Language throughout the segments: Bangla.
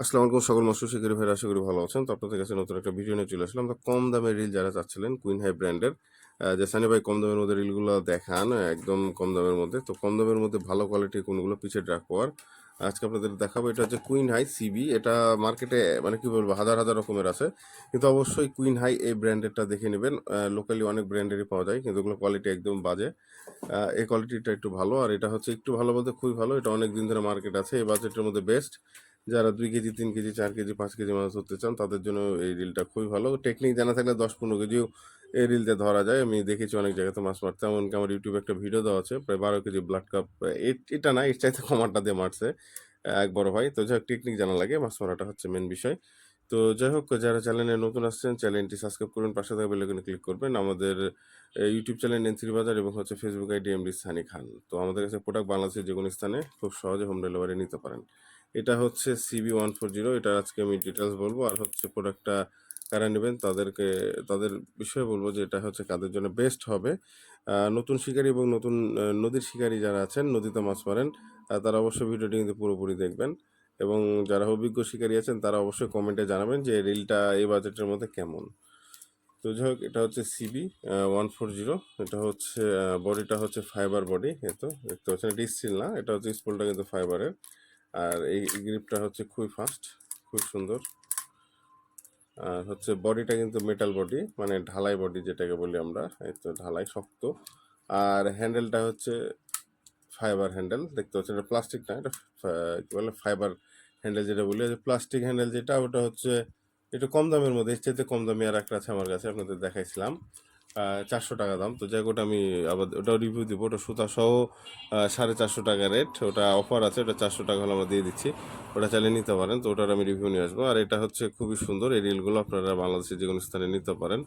আসসালামু আলাইকুম সকল মৎস্য শিকারী ভাইরা, আশা করি ভালো আছেন। তো আপনাদের কাছে নতুন একটা ভিডিও নিয়ে চলে আসলাম। তো কম দামের রিল যারা চাচ্ছিলেন কুইন হাই ব্র্যান্ডের যে সানি ভাই কম দামের মধ্যে রিলগুলো দেখান, একদম কম দামের মধ্যে। তো কম দামের মধ্যে ভালো কোয়ালিটির কোনগুলো পিছিয়ে ড্রাক পাওয়ার, আজকে আপনাদের দেখাবো। এটা হচ্ছে কুইন হাই সিবি এটা মার্কেটে মানে কী বলব, হাজার হাজার রকমের আছে। কিন্তু অবশ্যই কুইন হাই এই ব্র্যান্ডেরটা দেখে নেবেন। লোকালি অনেক ব্র্যান্ডেরই পাওয়া যায়, কিন্তু ওগুলো কোয়ালিটি একদম বাজে। এই কোয়ালিটিটা একটু ভালো। আর এটা হচ্ছে একটু ভালো বলতে খুবই ভালো। এটা অনেক দিন ধরে মার্কেট আছে। এই বাজেটের মধ্যে বেস্ট যারা দুই কেজি, তিন কেজি, চার কেজি, পাঁচ কেজি মাছ ধরতে চান, তাদের জন্য এই রিলটা খুবই ভালো। টেকনিক জানা থাকলে দশ পনেরো কেজিও এই রিলতে ধরা যায়। আমি দেখেছি অনেক জায়গাতে মাছ মারতে। এমনকি আমার ইউটিউবে একটা ভিডিও দেওয়া আছে, প্রায় বারো কেজি ব্লাড কাপ এটা না, এর চাইতে কমারটা দিয়ে মারছে এক বড় ভাই। তো যাই হোক টেকনিক জানা লাগে, মাছ মারাটা হচ্ছে মেন বিষয়। তো যাই হোক, যারা চ্যানেলে নতুন আসছেন চ্যানেলটি সাবস্ক্রাইব করবেন পাশে থাকা বেলাইকনে ক্লিক করবেন। আমাদের ইউটিউব চ্যানেল নেন্সির বাজার এবং হচ্ছে Facebook ID MD Sunny Khan তো আমাদের কাছে প্রোডাক্ট বাংলাদেশের যে কোনো স্থানে খুব সহজে হোম ডেলিভারি নিতে পারেন। এটা হচ্ছে সিবি ওয়ান ফোর জিরো এটা আজকে আমি ডিটেলস বলব। আর হচ্ছে প্রোডাক্টটা কারা নেবেন তাদেরকে, তাদের বিষয়ে বলব যে এটা হচ্ছে কাদের জন্য বেস্ট হবে। নতুন শিকারী এবং নতুন নদীর শিকারী যারা আছেন, নদীতে মাছ মারেন তারা অবশ্যই ভিডিওটি কিন্তু পুরোপুরি দেখবেন। এবং যারা অভিজ্ঞ শিকারী আছেন, তারা অবশ্যই কমেন্টে জানাবেন যে রিলটা এই বাজেটের মধ্যে কেমন। তো যাই হোক, এটা হচ্ছে সিবি ওয়ান ফোর জিরো এটা হচ্ছে বডিটা হচ্ছে ফাইবার বডি এতো দেখতে পাচ্ছেন। এটা স্টিল না, এটা হচ্ছে স্পুলটা কিন্তু ফাইবারের আর এই গ্রিপটা হচ্ছে খুবই ফাস্ট খুব সুন্দর। আর হচ্ছে বডিটা কিন্তু মেটাল বডি মানে ঢালাই বডি যেটাকে বলি আমরা, এই তো ঢালাই শক্ত। আর হ্যান্ডেলটা হচ্ছে ফাইবার হ্যান্ডেল দেখতে পাচ্ছেন এটা প্লাস্টিক না, এটা কি বলে ফাইবার হ্যান্ডেল যেটা বলি প্লাস্টিক হ্যান্ডেল যেটা, ওটা হচ্ছে একটু কম দামের মধ্যে, এর চাইতে কম দামি আর একটা আছে আমার কাছে, আপনাদের দেখাইছিলাম। চারশো টাকা দাম। তো যাই ওটা আমি আবার ওটা রিভিউ দিব। ওটা সুতা সহ সাড়ে চারশো টাকা রেট ওটা অফার আছে, ওটা চারশো টাকা হলে আমরা দিয়ে দিচ্ছি। ওটা চালিয়ে নিতে পারেন। তো ওটার আমি রিভিউ নিয়ে আসব। আর এটা হচ্ছে খুবই সুন্দর। এই রিলগুলো আপনারা বাংলাদেশের যে কোনো স্থানে নিতে পারেন।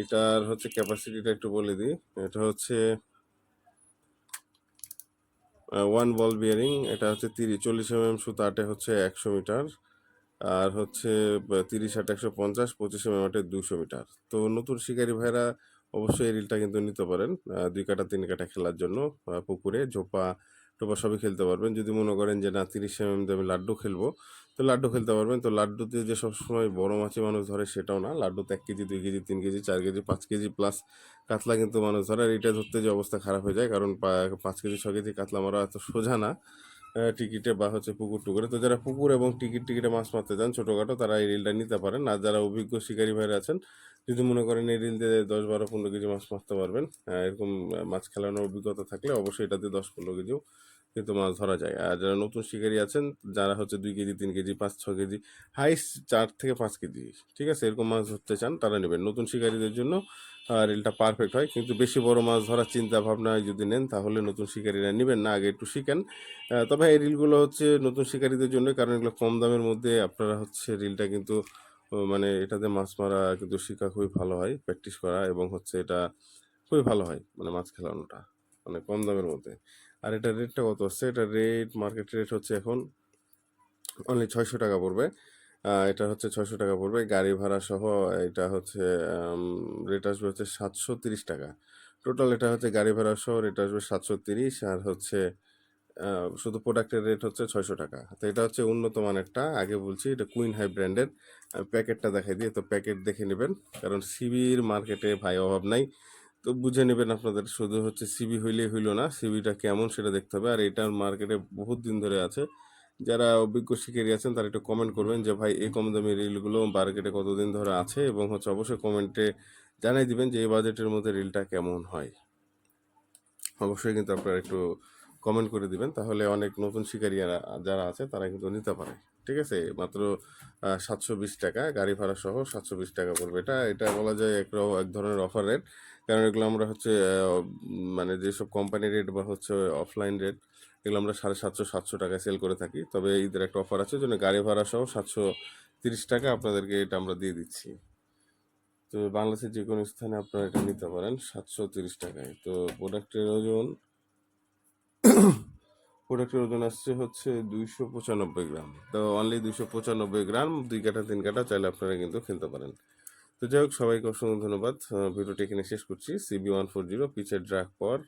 এটার হচ্ছে ক্যাপাসিটিটা একটু বলে দিই। এটা হচ্ছে ওয়ান বল বিয়ারিং এটা হচ্ছে তিরিশ, চল্লিশ এমএম সুতা, আটে হচ্ছে একশো মিটার। আর হচ্ছে তিরিশ আট একশো পঞ্চাশ, পঁচিশ এম এম আটে দুশো মিটার। তো নতুন শিকারী ভাইরা অবশ্যই এই রিলটা কিন্তু নিতে পারেন। দুই কাটা, তিন কাটা খেলার জন্য পুকুরে, ঝোপা, টোপা সবই খেলতে পারবেন। যদি মনে করেন যে, না, তিরিশ এমএম দিয়ে আমি লাড্ডু খেলব তো লাড্ডু খেলতে পারবেন। তো লাড্ডুতে যে সবসময় বড় মাছই মানুষ ধরে সেটাও না। লাড্ডুতে এক কেজি, দুই কেজি, তিন কেজি, চার কেজি, পাঁচ কেজি প্লাস কাতলা কিন্তু মানুষ ধরে। আর এটা ধরতে যে অবস্থা খারাপ হয়ে যায়, কারণ পাঁচ কেজি, ছ কেজি কাতলা মারা এত সোজা না। টিকিটে বা হচ্ছে পুকুর টুকুরে। তো যারা পুকুর এবং টিকিট টিকিটে মাছ মারতে যান ছোটোখাটো তারা এই রিলটা নিতে পারেন। আর যারা অভিজ্ঞ শিকারী ভাইরা আছেন যদি মনে করেন এই রিল দিয়ে দশ বারো পনেরো কেজি মাছ মারতে পারবেন এরকম মাছ খেলানোর অভিজ্ঞতা থাকলে অবশ্যই এটাতে দশ পনেরো কেজিও কিন্তু মাছ ধরা যায়। আর যারা নতুন শিকারী আছেন যারা হচ্ছে দুই কেজি তিন কেজি পাঁচ ছ কেজি হাইস্ট চার থেকে পাঁচ কেজি ঠিক আছে? এরকম মাছ ধরতে চান তারা নেবেন। নতুন শিকারীদের জন্য রিলটা পারফেক্ট হয়। কিন্তু বেশি বড় মাছ ধরার চিন্তা ভাবনা যদি নেন তাহলে নতুন শিকারীরা নেবেন না। আগে একটু শিখেন। আহ, তবে এই রিলগুলো হচ্ছে নতুন শিকারীদের জন্য, কারণ এগুলো কম দামের মধ্যে আপনারা হচ্ছে রিলটা কিন্তু মানে এটাতে মাছ মারা কিন্তু শেখা খুবই ভালো হয়, প্র্যাকটিস করা এবং হচ্ছে এটা খুবই ভালো হয় মানে মাছ খেলানোটা মানে কম দামের মধ্যে। আর এটা রেটটা কত হচ্ছে? এটা রেট, মার্কেট রেট হচ্ছে এখন অনলি ছয়শো টাকা পড়বে। এটা হচ্ছে ছয়শো টাকা পড়বে। গাড়ি ভাড়া সহ এটা হচ্ছে রেট আসবে হচ্ছে সাতশো তিরিশ টাকা। টোটাল এটা হচ্ছে গাড়ি ভাড়া সহ রেট আসবে সাতশো তিরিশ, আর হচ্ছে শুধু প্রোডাক্টের রেট হচ্ছে ছয়শো টাকা। তো এটা হচ্ছে উন্নত মানেরটা, আগে বলছি এটা কুইন হাই ব্র্যান্ডের প্যাকেটটা দেখাই দিয়ে তো প্যাকেট দেখে নেবেন, কারণ সিবির মার্কেটে ভাই অভাব নাই। তো বুঝে নেবেন আপনাদের, শুধু হচ্ছে সিবি হইলেই হইল না সিবিটা কেমন সেটা দেখতে হবে, আর এটার মার্কেটে বহুত দিন ধরে আছে। যারা অভিজ্ঞ শিকারী আছেন, তারা একটু কমেন্ট করবেন যে, ভাই, এই কম দামি রিলগুলো মার্কেটে কতদিন ধরে আছে? এবং হচ্ছে অবশ্যই কমেন্টে জানাই দিবেন যে, এই বাজেটের মধ্যে রিলটা কেমন হয়। অবশ্যই কিন্তু আপনারা একটু কমেন্ট করে দিবেন, তাহলে অনেক নতুন শিকারী যারা- যারা আছে তারা কিন্তু নিতে পারে। ঠিক আছে? মাত্র সাতশো বিশ টাকা, গাড়ি ভাড়া সহ সাতশো বিশ টাকা পড়বে। এটা এটা বলা যায় এক এক ধরনের অফার রেট কারণ এগুলো আমরা হচ্ছে মানে যেসব কোম্পানি রেট বা হচ্ছে অফলাইন রেট এগুলো আমরা সাড়ে সাতশো সাতশো টাকায় সেল করে থাকি। তবে ঈদের একটা অফার আছে জন্য গাড়ি ভাড়া সহ সাতশো তিরিশ টাকা আপনাদেরকে এটা আমরা দিয়ে দিচ্ছি। তো বাংলাদেশের যে কোনো স্থানে আপনারা এটা নিতে পারেন, সাতশো তিরিশ টাকায়। তো প্রোডাক্টের ওজন প্রোডাক্টের ওজন আসছে হচ্ছে দুইশো পঁচানব্বই গ্রাম। তো অনলি দুইশো পঁচানব্বই গ্রাম, দুই কাটা তিন কাটা চাইলে আপনারা কিন্তু খেলতে পারেন। তো যাই হোক, সবাইকে অসংখ্য ধন্যবাদ। ভিডিওটি এখানে শেষ করছি। সিবি ওয়ান ফোর জিরো পিচের ড্রাগ পর